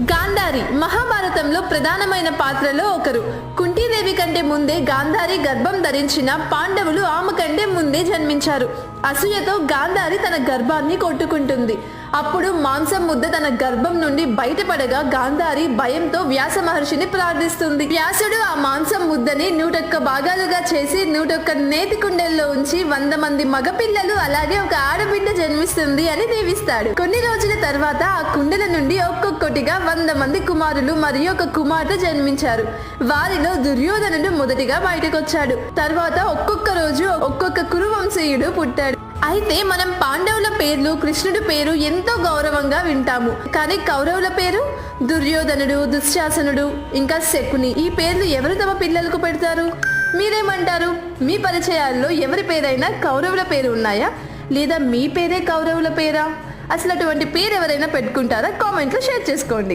గాంధారి మహాభారతంలో ప్రధానమైన పాత్రలో ఒకరు. కుంటీదేవి కంటే ముందే గాంధారి గర్భం ధరించిన పాండవులు ఆమె కంటే ముందే జన్మించారు. అసూయతో గాంధారి తన గర్భాన్ని కొట్టుకుంటుంది. అప్పుడు మాంసం ముద్ద తన గర్భం నుండి బయటపడగా గాంధారి భయంతో వ్యాస మహర్షిని ప్రార్థిస్తుంది. వ్యాసుడు ఆ మాంసం ముద్దని నూటొక్క భాగాలుగా చేసి నూటొక్క నేతి కుండల్లో ఉంచి వంద మంది మగపిల్లలు అలాగే ఒక ఆడబిడ్డ జన్మిస్తుంది అని దీవిస్తాడు. కొన్ని రోజుల తర్వాత ఆ కుండల నుండి ఒక్కొక్కటిగా వంద మంది కుమారులు మరియు ఒక కుమార్తె జన్మించారు. వారిలో దుర్యోధనుడు మొదటిగా బయటకొచ్చాడు. తర్వాత ఒక్కొక్క రోజు ఒక్కొక్క కురువంశీయుడు పుట్టాడు. అయితే మనం పాండవుల పేర్లు కృష్ణుడి పేరు ఎంతో గౌరవంగా వింటాము. కానీ కౌరవుల పేరు? దుర్యోధనుడు దుశ్శాసనుడు ఇంకా శకుని. ఈ పేర్లు ఎవరు తమ పిల్లలకు పెడతారు? మీరేమంటారు? మీ పరిచయాల్లో ఎవరి పేరైనా కౌరవుల పేరు ఉన్నాయా? లేదా మీ పేరే కౌరవుల పేరా? అసలు అటువంటి పేరు ఎవరైనా పెట్టుకుంటారా? కామెంట్లో షేర్ చేసుకోండి.